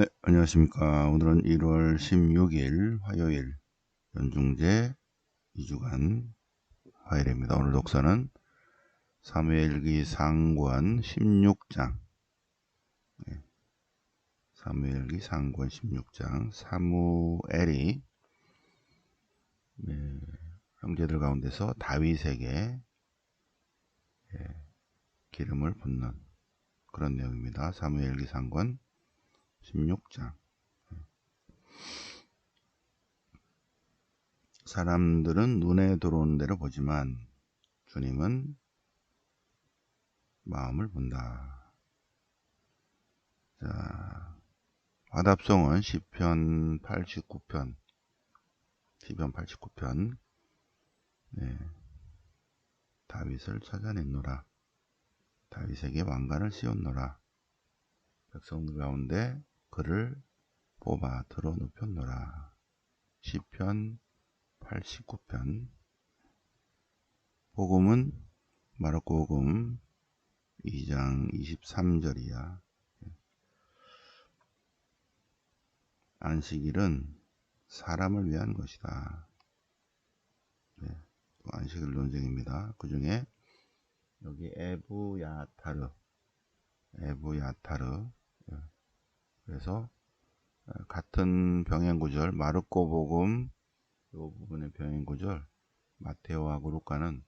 네, 안녕하십니까. 오늘은 1월 16일 화요일 연중제 2주간 화요일입니다. 오늘 독서는 사무엘기 상권 16장 네, 사무엘기 상권 16장 사무엘이 네, 형제들 가운데서 다윗에게 예, 기름을 붓는 그런 내용입니다. 사무엘기 상권 16장 사람들은 눈에 들어오는 대로 보지만 주님은 마음을 본다. 자, 화답송은 시편 89편, 시편 89편, 네, 다윗을 찾아냈노라. 다윗에게 왕관을 씌웠노라. 백성들 가운데 그를 뽑아 들어 눕혔노라. 시편 89편 복음은 마르코 복음 2장 23절이야. 안식일은 사람을 위한 것이다. 네, 안식일 논쟁입니다. 그 중에 여기 에브야타르, 에브야타르 그래서 어, 같은 병행구절 마르코 복음 이 부분의 병행구절 마테오하고 루카는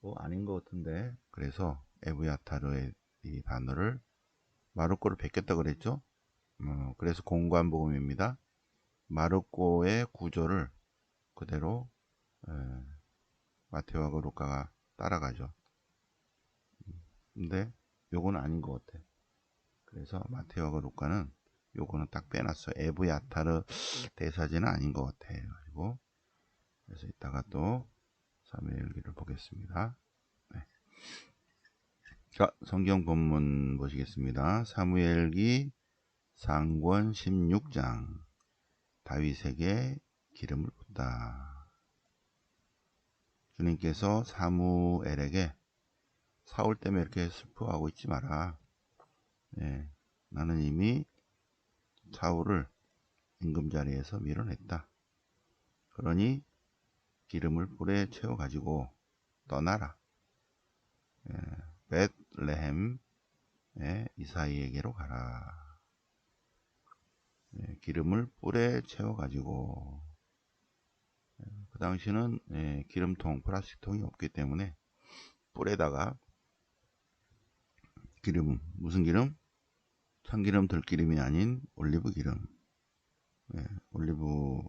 뭐 아닌 것 같은데 그래서 에브야타르의 이 단어를 마르코를 베꼈다 그랬죠? 어, 그래서 공관 복음입니다. 마르코의 구조를 그대로 에, 마테오하고 루카가 따라가죠. 근데 요건 아닌 것 같아. 그래서 마테오하고 루카는 요거는 딱 빼놨어. 에브야타르 대사지는 아닌 것 같아. 그리고 그래서 이따가 또 사무엘기를 보겠습니다. 네. 자, 성경 본문 보시겠습니다. 사무엘기 상권 16장 다윗에게 기름을 붓다. 주님께서 사무엘에게 사울 때문에 이렇게 슬퍼하고 있지 마라. 네, 나는 이미 사울을 임금 자리에서 밀어냈다. 그러니 기름을 뿔에 채워 가지고 떠나라. 예, 벳레헴의 이사이에게로 가라. 예, 기름을 뿔에 채워 가지고 예, 그 당시는 예, 기름통 플라스틱통이 없기 때문에 뿔에다가 기름 무슨 기름 참기름 들기름이 아닌 올리브 기름. 네, 올리브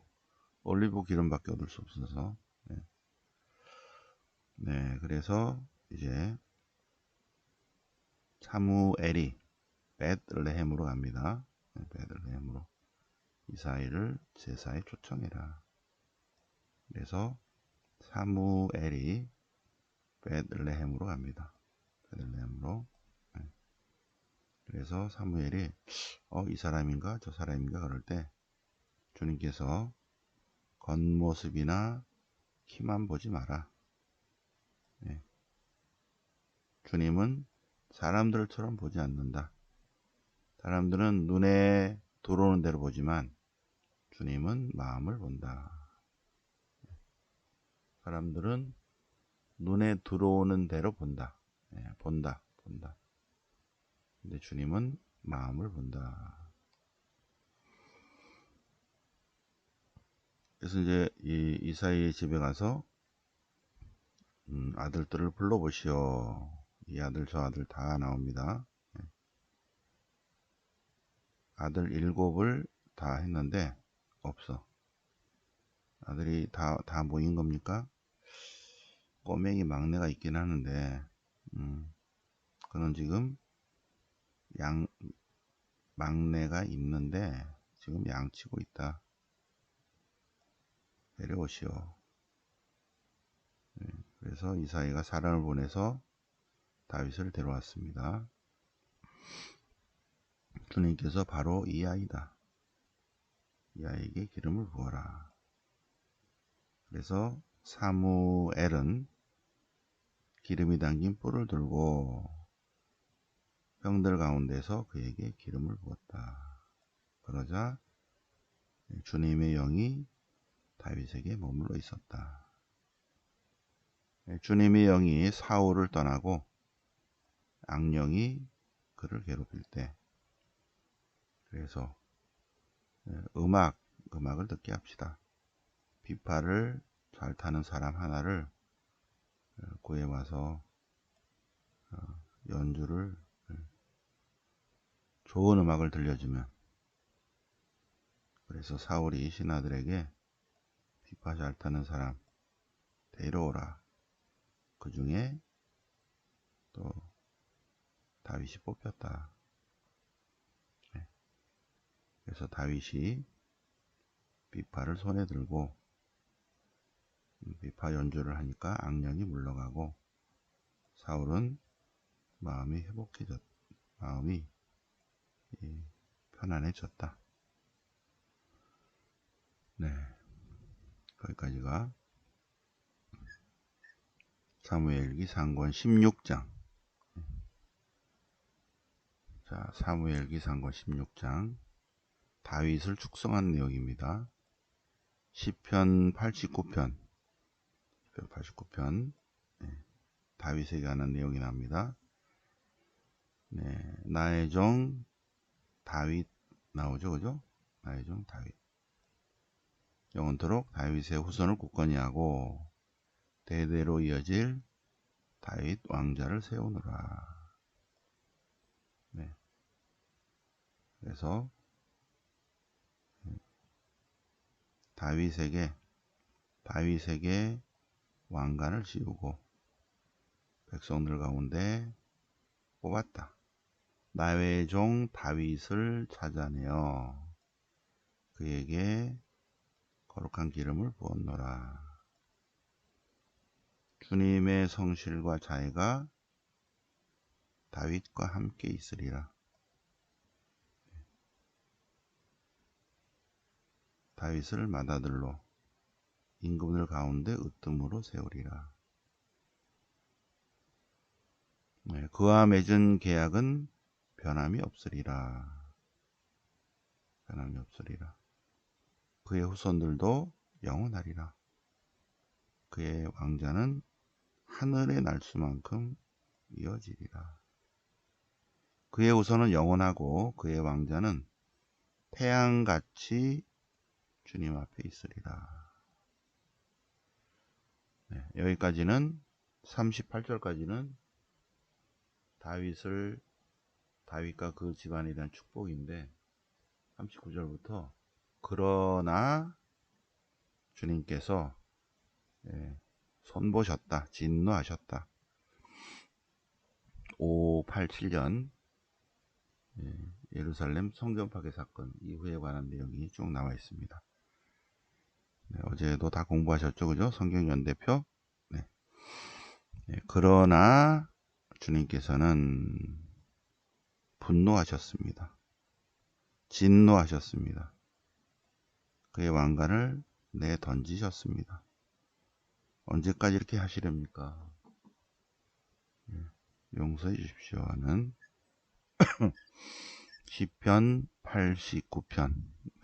올리브 기름밖에 얻을 수 없어서. 네. 네 그래서 이제 사무엘이 베들레헴으로 갑니다. 네, 베들레헴으로. 이사이를 제사에 초청해라. 그래서 사무엘이 베들레헴으로 갑니다. 베들레헴으로 그래서 사무엘이 어, 이 사람인가 저 사람인가 그럴 때 주님께서 겉모습이나 키만 보지 마라. 네. 주님은 사람들처럼 보지 않는다. 사람들은 눈에 들어오는 대로 보지만 주님은 마음을 본다. 사람들은 눈에 들어오는 대로 본다. 네, 본다. 본다. 근데 주님은 마음을 본다. 그래서 이제 이 이사이의 집에 가서 음, 아들들을 불러보시오. 이 아들 저 아들 다 나옵니다. 네. 아들 일곱을 다 했는데 없어. 아들이 다, 다 모인 겁니까? 꼬맹이 막내가 있긴 하는데, 음, 그는 지금 양 막내가 있는데 지금 양치고 있다. 내려오시오. 네, 그래서 이사이가 사람을 보내서 다윗을 데려왔습니다. 주님께서 바로 이 아이다. 이 아이에게 기름을 부어라. 그래서 사무엘은 기름이 담긴 뿔을 들고 형들 가운데서 그에게 기름을 부었다. 그러자 주님의 영이 다윗에게 머물러 있었다. 주님의 영이 사울을 떠나고 악령이 그를 괴롭힐 때 그래서 음악 음악을 듣게 합시다. 비파를 잘 타는 사람 하나를 구해와서 어, 연주를 좋은 음악을 들려주면. 그래서 사울이 신하들에게 비파 잘 타는 사람 데려오라. 그 중에 또 다윗이 뽑혔다. 네. 그래서 다윗이 비파를 손에 들고 비파 연주를 하니까 악령이 물러가고 사울은 마음이 회복해졌 마음이 편안해졌다. 네. 거기까지가 사무엘기 상권 16장 자 사무엘기 상권 16장 다윗을 축성한 내용입니다. 10편 89편 89편 네, 다윗에게 하는 내용이 납니다. 네, 나의 종 다윗 나오죠, 그죠? 나의 종 다윗. 영원토록 다윗의 후손을 굳건히 하고 대대로 이어질 다윗 왕자를 세우느라. 네. 그래서 다윗에게 다윗에게 왕관을 씌우고 백성들 가운데 뽑았다. 나의 종 다윗을 찾아내어 그에게 거룩한 기름을 부었노라. 주님의 성실과 자애가 다윗과 함께 있으리라. 다윗을 맏아들로 임금들 가운데 으뜸으로 세우리라. 네, 그와 맺은 계약은 변함이 없으리라. 변함이 없으리라. 그의 후손들도 영원하리라. 그의 왕자는 하늘의 날 수만큼 이어지리라. 그의 후손은 영원하고 그의 왕자는 태양같이 주님 앞에 있으리라. 네, 여기까지는 38절까지는 다윗을 다윗과 그 집안에 대한 축복인데 39절부터 그러나 주님께서 예, 손보셨다 진노하셨다 587년 예, 예루살렘 성전 파괴 사건 이후에 관한 내용이 쭉 나와 있습니다. 네, 어제도 다 공부하셨죠, 그죠? 성경 연대표. 네. 네, 그러나 주님께서는 분노하셨습니다. 진노하셨습니다. 그의 왕관을 내 던지셨습니다. 언제까지 이렇게 하시렵니까? 네, 용서해 주십시오 하는 10편 89편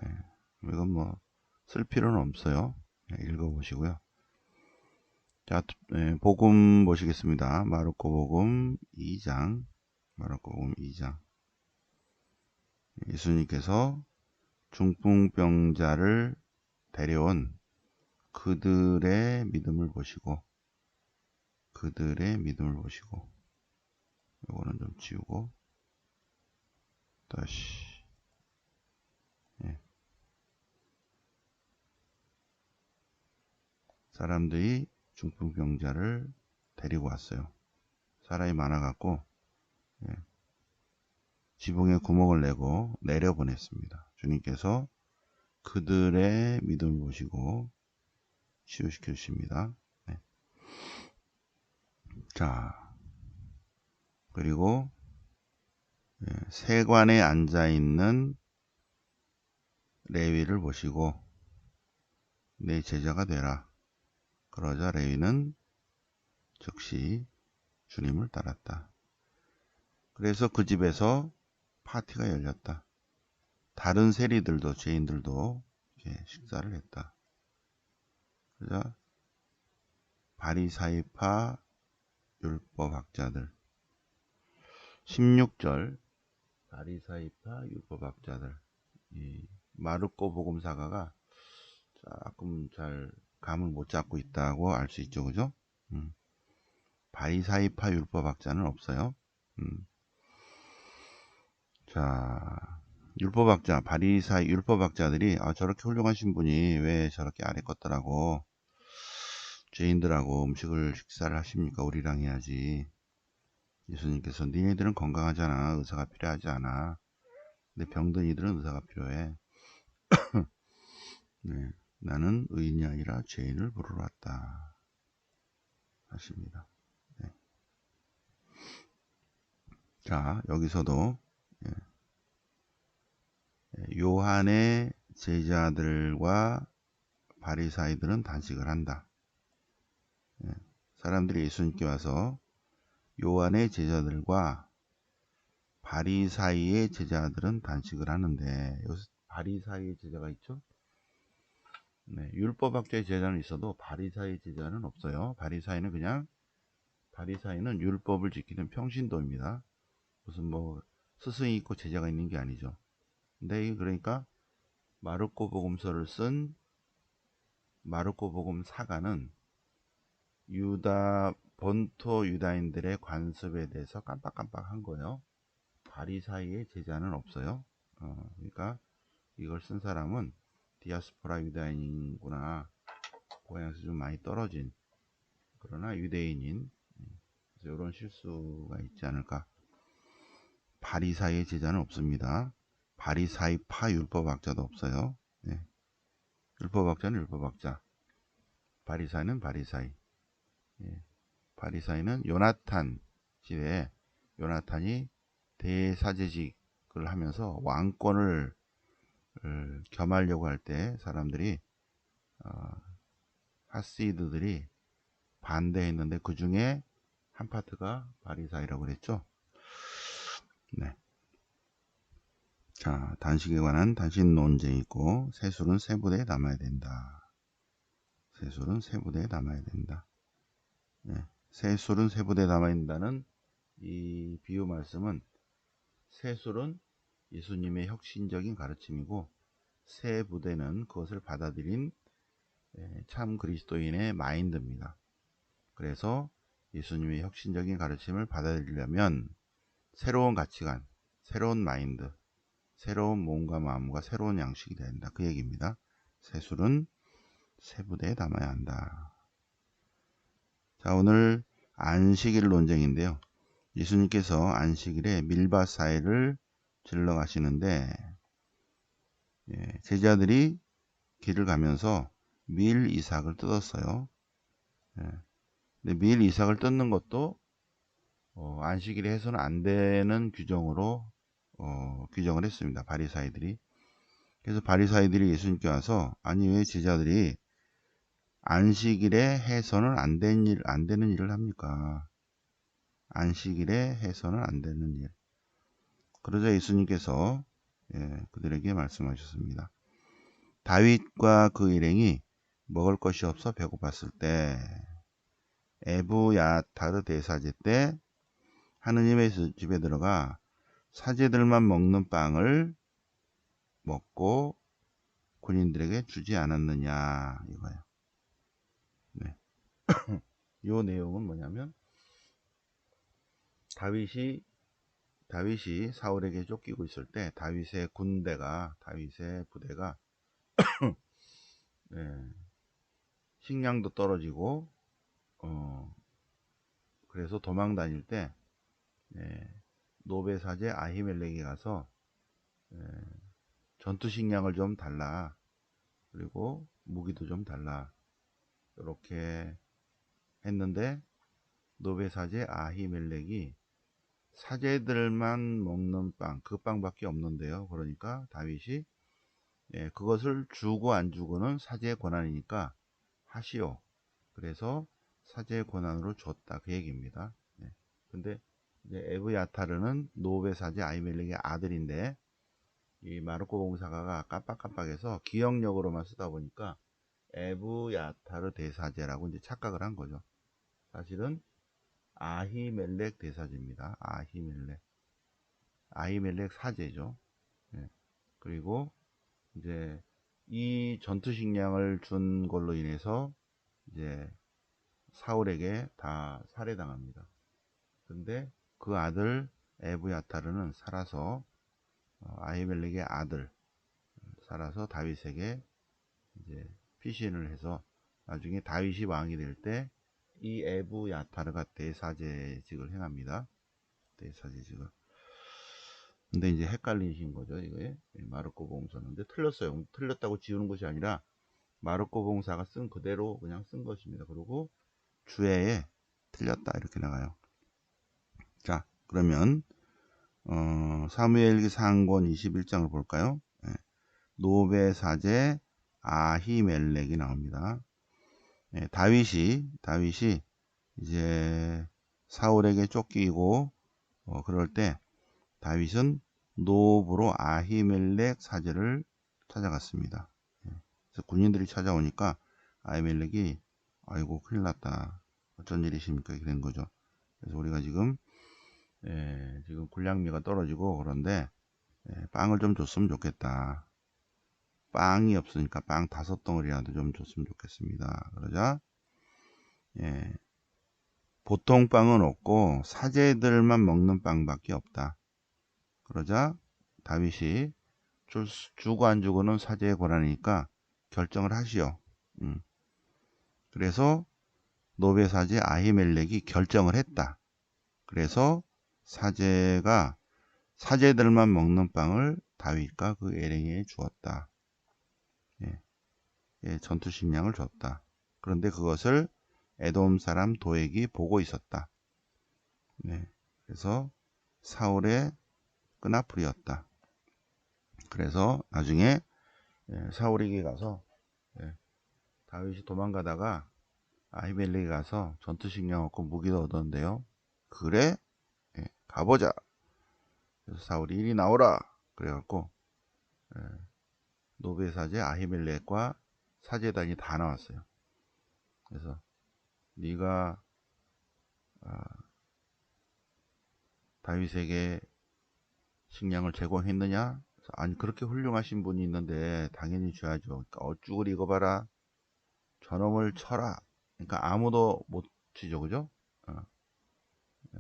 네, 이건 뭐 쓸 필요는 없어요. 네, 읽어보시고요. 자, 네, 복음 보시겠습니다. 마르코 복음 2장, 마르코 복음 2장. 예수님께서 중풍병자를 데려온 그들의 믿음을 보시고, 그들의 믿음을 보시고, 이거는 좀 지우고, 다시, 예. 사람들이 중풍병자를 데리고 왔어요. 사람이 많아갖고 예, 지붕에 구멍을 내고 내려보냈습니다. 주님께서 그들의 믿음을 보시고 치유시켜 주십니다. 네. 자, 그리고 예, 세관에 앉아 있는 레위를 보시고 내 제자가 되라. 그러자 레위는 즉시 주님을 따랐다. 그래서 그 집에서 파티가 열렸다. 다른 세리들도 죄인들도 식사를 했다. 그자 바리사이파 율법학자들 16절 바리사이파 율법학자들 이 마르코 복음사가가 조금 잘 감을 못 잡고 있다고 알 수 있죠 그죠 음. 바리사이파 율법학자는 없어요 음. 자 율법학자 바리사 율법학자들이 아, 저렇게 훌륭하신 분이 왜 저렇게 아래 것들하고? 죄인들하고 음식을 식사를 하십니까? 우리랑 해야지. 예수님께서 니네들은 건강하잖아. 의사가 필요하지 않아. 근데 병든 이들은 의사가 필요해. 네, 나는 의인이 아니라 죄인을 부르러 왔다. 하십니다. 네. 자 여기서도 요한의 제자들과 바리사이들은 단식을 한다. 예, 사람들이 예수님께 와서 요한의 제자들과 바리사이의 제자들은 단식을 하는데 여기서 바리사이의 제자가 있죠? 네, 율법학자의 제자는 있어도 바리사이의 제자는 없어요. 바리사이는 그냥 바리사이는 율법을 지키는 평신도입니다. 무슨 뭐 스승이 있고 제자가 있는 게 아니죠. 근데 그러니까 마르코 복음서를 쓴 마르코 복음 사가는 유다 본토 유다인들의 관습에 대해서 깜빡깜빡한 거예요. 바리사이의 제자는 없어요. 어, 그러니까 이걸 쓴 사람은 디아스포라 유다인이구나. 고향에서 좀 많이 떨어진 그러나 유대인인 이런 실수가 있지 않을까. 바리사이의 제자는 없습니다. 바리사이파 율법학자도 없어요. 네. 율법학자는 율법학자. 바리사이는 바리사이. 예. 바리사이는 요나탄 시대에 요나탄이 대사제직을 하면서 왕권을 어, 겸하려고 할 때 사람들이 어, 하시드들이 반대했는데 그 중에 한 파트가 바리사이라고 그랬죠. 네. 자, 단식에 관한 단식 논쟁이 있고 세술은 세부대에 남아야 된다. 세술은 세부대에 남아야 된다. 네. 세술은 세부대에 남아야 된다는 이 비유 말씀은 세술은 예수님의 혁신적인 가르침이고 세 부대는 그것을 받아들인 예, 참 그리스도인의 마인드입니다. 그래서 예수님의 혁신적인 가르침을 받아들이려면 새로운 가치관, 새로운 마인드, 새로운 몸과 마음과 새로운 양식이 된다. 그 얘기입니다. 세술은 세부대에 담아야 한다. 자, 오늘 안식일 논쟁인데요. 예수님께서 안식일에 밀밭 사이를 질러 가시는데 예, 제자들이 길을 가면서 밀 이삭을 뜯었어요. 예, 근데 밀 이삭을 뜯는 것도 어, 안식일에 해서는 안 되는 규정으로 어, 규정을 했습니다. 바리사이들이. 그래서 바리사이들이 예수님께 와서 아니 왜 제자들이 안식일에 해서는 안 되는 일, 안 되는 일을 합니까? 안식일에 해서는 안 되는 일. 그러자 예수님께서 예, 그들에게 말씀하셨습니다. 다윗과 그 일행이 먹을 것이 없어 배고팠을 때 에브야타르 대사제 때 하느님의 집에 들어가 사제들만 먹는 빵을 먹고 군인들에게 주지 않았느냐 이거예요. 네. 이 내용은 뭐냐면 다윗이 다윗이 사울에게 쫓기고 있을 때 다윗의 군대가 다윗의 부대가 네, 식량도 떨어지고 어, 그래서 도망 다닐 때 네, 노베 사제 아히멜렉이 가서 예, 전투 식량을 좀 달라 그리고 무기도 좀 달라 이렇게 했는데 노베 사제 아히멜렉이 사제들만 먹는 빵, 그 빵밖에 없는데요. 그러니까 다윗이 예, 그것을 주고 안 주고는 사제의 권한이니까 하시오. 그래서 사제의 권한으로 줬다. 그 얘기입니다. 예. 근데 에브야타르는 노베 사제 아이멜렉의 아들인데 이 마르코 봉사가가 깜빡깜빡해서 기억력으로만 쓰다 보니까 에브야타르 대사제라고 이제 착각을 한 거죠. 사실은 아히멜렉 대사제입니다. 아히멜렉. 아히멜렉 사제죠. 예. 그리고 이제 이 전투 식량을 준 걸로 인해서 이제 사울에게 다 살해당합니다. 근데 그 아들 에브야타르는 살아서 어, 아히멜렉의 아들 살아서 다윗에게 이제 피신을 해서 나중에 다윗이 왕이 될 때 이 에브야타르가 대사제직을 행합니다. 대사제직을. 근데 이제 헷갈리신 거죠, 이거에. 마르코 봉사는. 근데 틀렸어요. 틀렸다고 지우는 것이 아니라 마르코 봉사가 쓴 그대로 그냥 쓴 것입니다. 그리고 주애에 틀렸다 이렇게 나가요. 자, 그러면 어, 사무엘기 상권 21장을 볼까요? 네. 노베 사제 아히멜렉이 나옵니다. 네, 다윗이 다윗이 이제 사울에게 쫓기고 어, 그럴 때 다윗은 노브로 아히멜렉 사제를 찾아갔습니다. 네. 그래서 군인들이 찾아오니까 아히멜렉이 아이고 큰일 났다. 어쩐 일이십니까? 이렇게 된 거죠. 그래서 우리가 지금 예, 지금 군량미가 떨어지고 그런데 예, 빵을 좀 줬으면 좋겠다. 빵이 없으니까 빵 다섯 덩어리라도 좀 줬으면 좋겠습니다. 그러자 예, 보통 빵은 없고 사제들만 먹는 빵밖에 없다. 그러자 다윗이 줄, 주고 안 주고는 사제의 권한이니까 결정을 하시오. 음. 그래서 노베 사제 아히멜렉이 결정을 했다. 그래서 사제가 사제들만 먹는 빵을 다윗과 그 에랭이에 주었다. 예. 예, 전투 식량을 줬다. 그런데 그것을 에돔 사람 도액이 보고 있었다. 네. 그래서 사울의 끈아풀이었다. 그래서 나중에 예, 사울에게 가서 예, 다윗이 도망가다가 아히멜렉에 가서 전투 식량 얻고 무기도 얻었는데요. 그래 예, 가보자. 그래서 사울이 이리 나오라. 그래갖고 예, 노베 사제 아히멜렉과 사제단이 다 나왔어요. 그래서 네가 아, 다윗에게 식량을 제공했느냐? 아니 그렇게 훌륭하신 분이 있는데 당연히 줘야죠. 그러니까 어쭈을 읽어봐라. 저놈을 쳐라. 그러니까 아무도 못 치죠, 그죠? 어.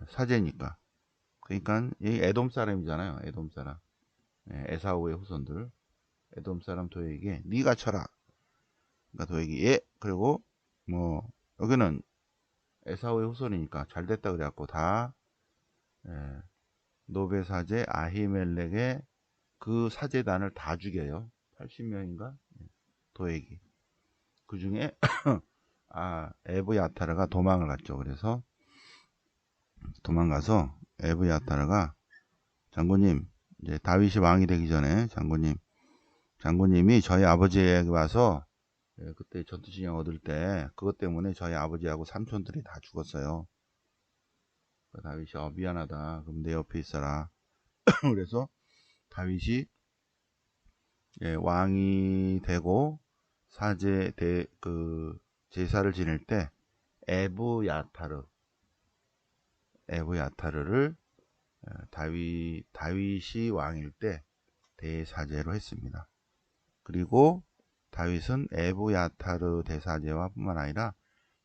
사제니까. 그러니까 이 에돔 사람이잖아요. 에돔 사람. 예, 에사우의 후손들. 에돔 사람 도에게 네가 쳐라. 그러니까 도에게 예. 그리고 뭐 여기는 에사우의 후손이니까 잘 됐다 그래갖고 다 예, 노베 사제 아히멜렉의 그 사제단을 다 죽여요. 80명인가? 도액이. 그 중에 아 에브야타르가 도망을 갔죠. 그래서 도망가서 에브야타르가 장군님 이제 다윗이 왕이 되기 전에 장군님 장군님이 저희 아버지에게 와서 예, 그때 전투신경 얻을 때 그것 때문에 저희 아버지하고 삼촌들이 다 죽었어요. 다윗이 어, 미안하다. 그럼 내 옆에 있어라. 그래서 다윗이 예, 왕이 되고 사제 대, 그 제사를 지낼 때 에브야타르 에브야타르를 어, 다윗 다윗이 왕일 때 대사제로 했습니다. 그리고 다윗은 에브야타르 대사제와 뿐만 아니라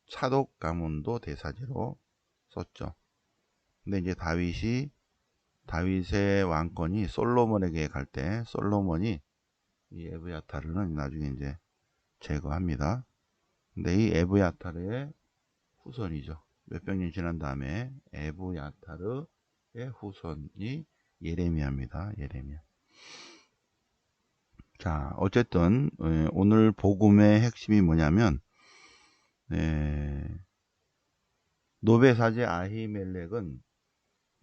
차독 가문도 대사제로 썼죠. 근데 이제 다윗이 다윗의 왕권이 솔로몬에게 갈 때 솔로몬이 이 에브야타르는 나중에 이제 제거합니다. 근데 이 에브야타르의 후손이죠. 몇백 년 지난 다음에 에브야타르의 후손이 예레미야입니다. 예레미야. 자, 어쨌든 예, 오늘 복음의 핵심이 뭐냐면 네, 노베 사제 아히멜렉은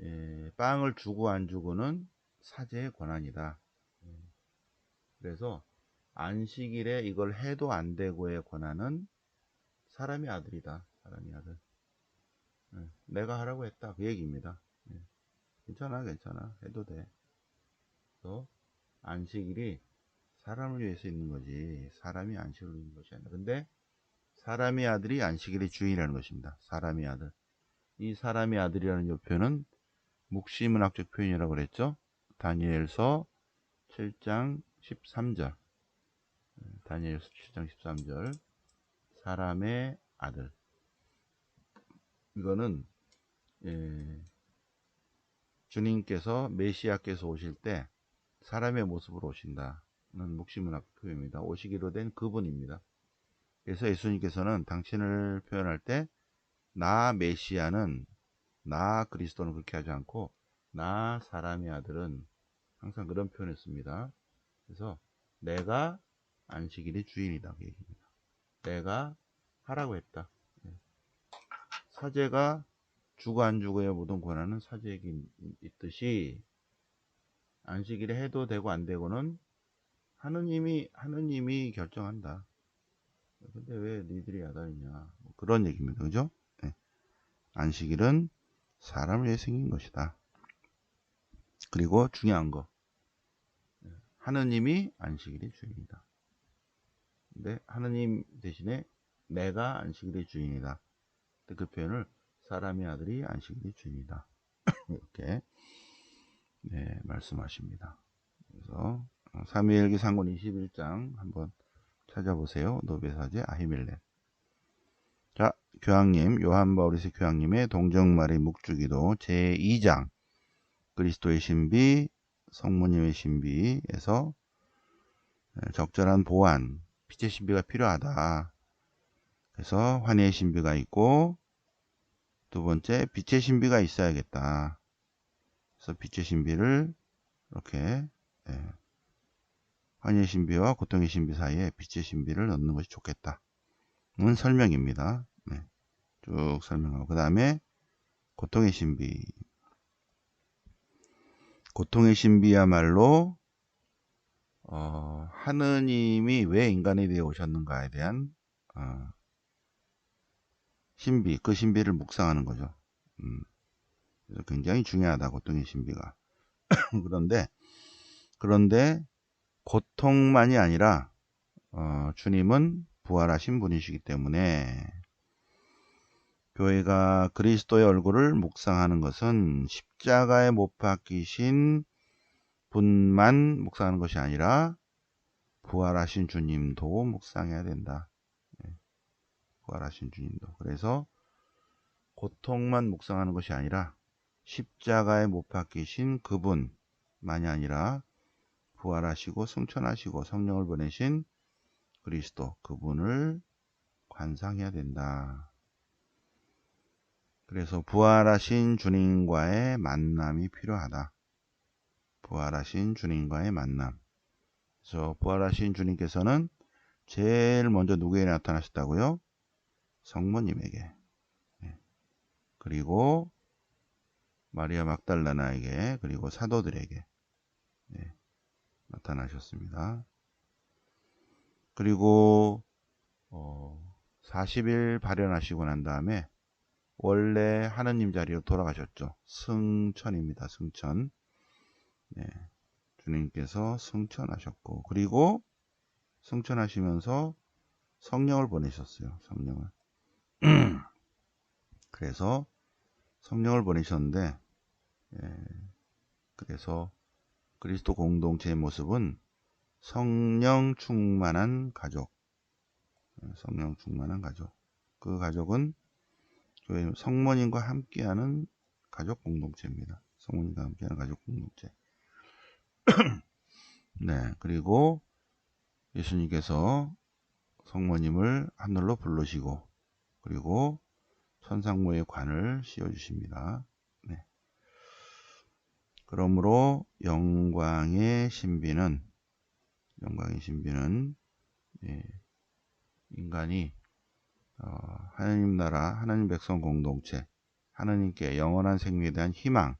예, 빵을 주고 안 주고는 사제의 권한이다. 예, 그래서 안식일에 이걸 해도 안 되고의 권한은 사람의 아들이다. 사람의 아들. 예, 내가 하라고 했다. 그 얘기입니다. 예, 괜찮아, 괜찮아. 해도 돼. 그래서 안식일이 사람을 위해서 있는 거지 사람이 안식을 있는 것이 아니라 근데 사람의 아들이 안식일의 주인이라는 것입니다. 사람의 아들. 이 사람의 아들이라는 요 표현은 묵시문학적 표현이라고 그랬죠. 다니엘서 7장 13절. 다니엘서 7장 13절. 사람의 아들. 이거는 예, 주님께서 메시아께서 오실 때 사람의 모습으로 오신다는 묵시문학 표현입니다. 오시기로 된 그분입니다. 그래서 예수님께서는 당신을 표현할 때 나 메시아는 나 그리스도는 그렇게 하지 않고 나 사람의 아들은 항상 그런 표현을 씁니다. 그래서 내가 안식일의 주인이다 그 얘기입니다. 내가 하라고 했다. 예. 사제가 주고 안 주고의 모든 권한은 사제에게 있듯이 안식일에 해도 되고 안 되고는 하느님이 하느님이 결정한다. 근데 왜 니들이 야단이냐 뭐 그런 얘기입니다. 그죠? 네. 안식일은 사람을 위해 생긴 것이다. 그리고 중요한 거 네. 하느님이 안식일의 주인이다. 근데 하느님 대신에 내가 안식일의 주인이다. 그 표현을 사람의 아들이 안식일의 주인이다. 이렇게 네, 말씀하십니다. 그래서 사무엘기 상권 21장 한번 찾아보세요. 노베사제 아히멜렛. 자, 교황님, 요한 바오리스 교황님의 동정말의 묵주기도 제2장 그리스도의 신비, 성모님의 신비에서 적절한 보완, 빛의 신비가 필요하다. 그래서 환희의 신비가 있고 두 번째 빛의 신비가 있어야겠다. 그래서 빛의 신비를 이렇게 예, 환희의 신비와 고통의 신비 사이에 빛의 신비를 넣는 것이 좋겠다. 는 설명입니다. 네, 쭉 설명하고 그 다음에 고통의 신비 고통의 신비야말로 어, 하느님이 왜 인간에 대해 오셨는가에 대한 어, 신비, 그 신비를 묵상하는 거죠. 음, 굉장히 중요하다, 고통의 신비가. 그런데, 그런데 고통만이 아니라 어, 주님은 부활하신 분이시기 때문에 교회가 그리스도의 얼굴을 묵상하는 것은 십자가에 못 박히신 분만 묵상하는 것이 아니라 부활하신 주님도 묵상해야 된다. 네. 부활하신 주님도. 그래서 고통만 묵상하는 것이 아니라 십자가에 못 박히신 그분만이 아니라 부활하시고 승천하시고 성령을 보내신 그리스도 그분을 관상해야 된다. 그래서 부활하신 주님과의 만남이 필요하다. 부활하신 주님과의 만남. 그래서 부활하신 주님께서는 제일 먼저 누구에게 나타나셨다고요? 성모님에게. 네. 그리고 마리아 막달라나에게 그리고 사도들에게 네. 나타나셨습니다. 그리고 어, 40일 발현하시고 난 다음에 원래 하느님 자리로 돌아가셨죠. 승천입니다. 승천. 네, 주님께서 승천하셨고 그리고 승천하시면서 성령을 보내셨어요. 성령을. 그래서 성령을 보내셨는데 예, 그래서 그리스도 공동체의 모습은 성령 충만한 가족, 성령 충만한 가족. 그 가족은 교회 성모님과 함께하는 가족 공동체입니다. 성모님과 함께하는 가족 공동체. 네, 그리고 예수님께서 성모님을 하늘로 부르시고 그리고 천상모의 관을 씌워주십니다. 네. 그러므로 영광의 신비는 영광의 신비는 예, 인간이 어, 하나님 나라 하나님 백성 공동체 하나님께 영원한 생명에 대한 희망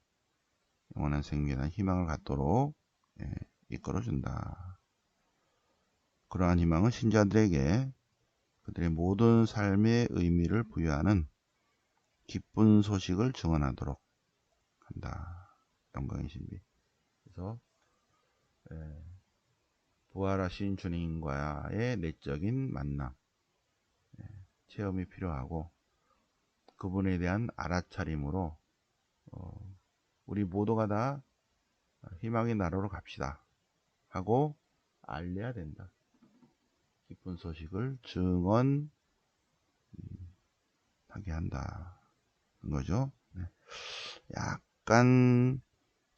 영원한 생명에 대한 희망을 갖도록 예, 이끌어준다. 그러한 희망은 신자들에게 그들의 모든 삶의 의미를 부여하는 기쁜 소식을 증언하도록 한다. 영광의 신비. 그래서 예, 부활하신 주님과의 내적인 만남, 예, 체험이 필요하고 그분에 대한 알아차림으로 어, 우리 모두가 다 희망의 나라로 갑시다 하고 알려야 된다. 기쁜 소식을 증언하게 한다. 거죠. 네. 약간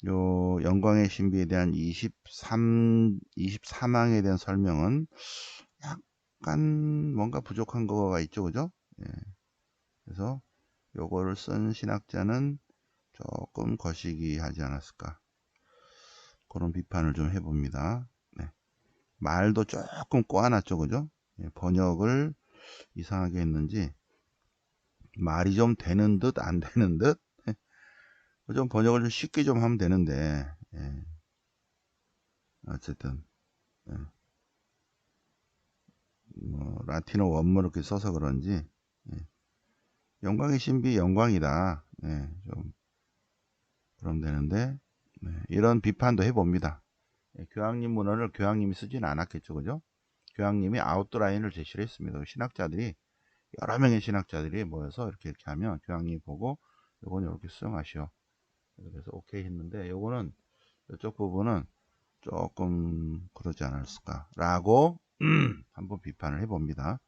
요 영광의 신비에 대한 23 23항에 대한 설명은 약간 뭔가 부족한 거가 있죠, 그죠? 예. 그래서 요거를 쓴 신학자는 조금 거시기 하지 않았을까 그런 비판을 좀 해봅니다. 네. 말도 조금 꼬아놨죠, 그죠? 예, 번역을 이상하게 했는지 말이 좀 되는 듯 안 되는 듯 좀 번역을 좀 쉽게 좀 하면 되는데 예. 어쨌든 예. 뭐 라틴어 원문 이렇게 써서 그런지 예. 영광의 신비 영광이다 예. 좀 그럼 되는데 네. 이런 비판도 해봅니다 예. 교황님 문헌을 교황님이 쓰지는 않았겠죠. 그죠? 교황님이 아웃라인을 제시를 했습니다. 신학자들이 여러 명의 신학자들이 모여서 이렇게 이렇게 하면 교황님이 보고 이건 이렇게 수정하시오. 그래서 오케이 했는데 요거는 이쪽 부분은 조금 그러지 않았을까? 라고 한번 비판을 해봅니다.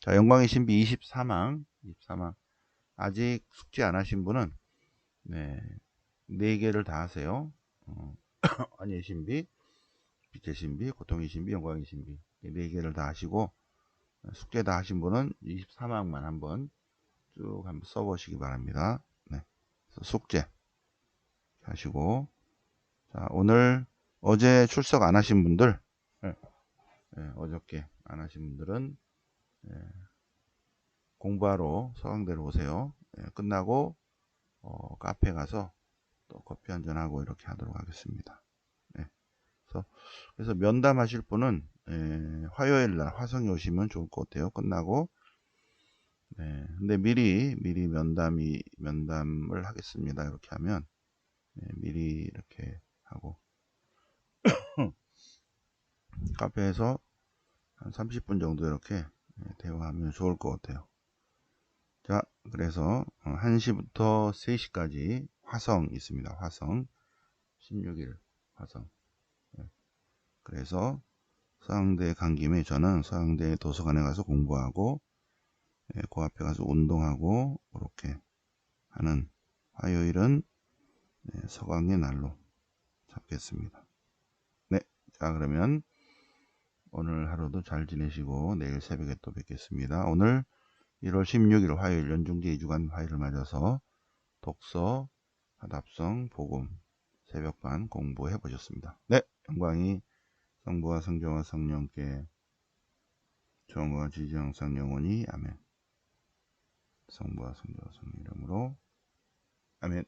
자 영광의 신비 23항 23항. 아직 숙지 안 하신 분은 네, 4개를 다 하세요. 어, 아니의 신비 빛의 신비 고통의 신비 영광의 신비. 4개를 다 하시고 숙제 다 하신 분은 23항만 한번 쭉 한번 써보시기 바랍니다. 네. 숙제 하시고. 자 오늘 어제 출석 안 하신 분들 네, 네, 어저께 안 하신 분들은 네, 공부하러 서강대로 오세요. 끝나고 어, 카페 가서 또 커피 한잔 하고 이렇게 하도록 하겠습니다. 그래서, 그래서 면담 하실 분은 화요일 날 화성에 오시면 좋을 것 같아요. 끝나고. 네, 근데 미리 미리 면담이 면담을 하겠습니다. 이렇게 하면. 네, 미리 이렇게 하고. 카페에서 한 30분 정도 이렇게 네, 대화하면 좋을 것 같아요. 자 그래서 1시부터 어, 3시까지 화성 있습니다 화성 16일 화성 네. 그래서 서강대 간 김에 저는 서강대 도서관에 가서 공부하고 그 앞에 가서 운동하고 이렇게 하는 화요일은 네, 서강의 날로 잡겠습니다. 네, 자 그러면 오늘 하루도 잘 지내시고 내일 새벽에 또 뵙겠습니다. 오늘 1월 16일 화요일 연중제 2주간 화요일을 맞아서 독서, 하답성, 복음, 새벽반 공부해 보셨습니다. 네, 영광이 성부와 성자와 성령께 정과 지지 항상 영원히 아멘 성부와 성자와 성령 이름으로 아멘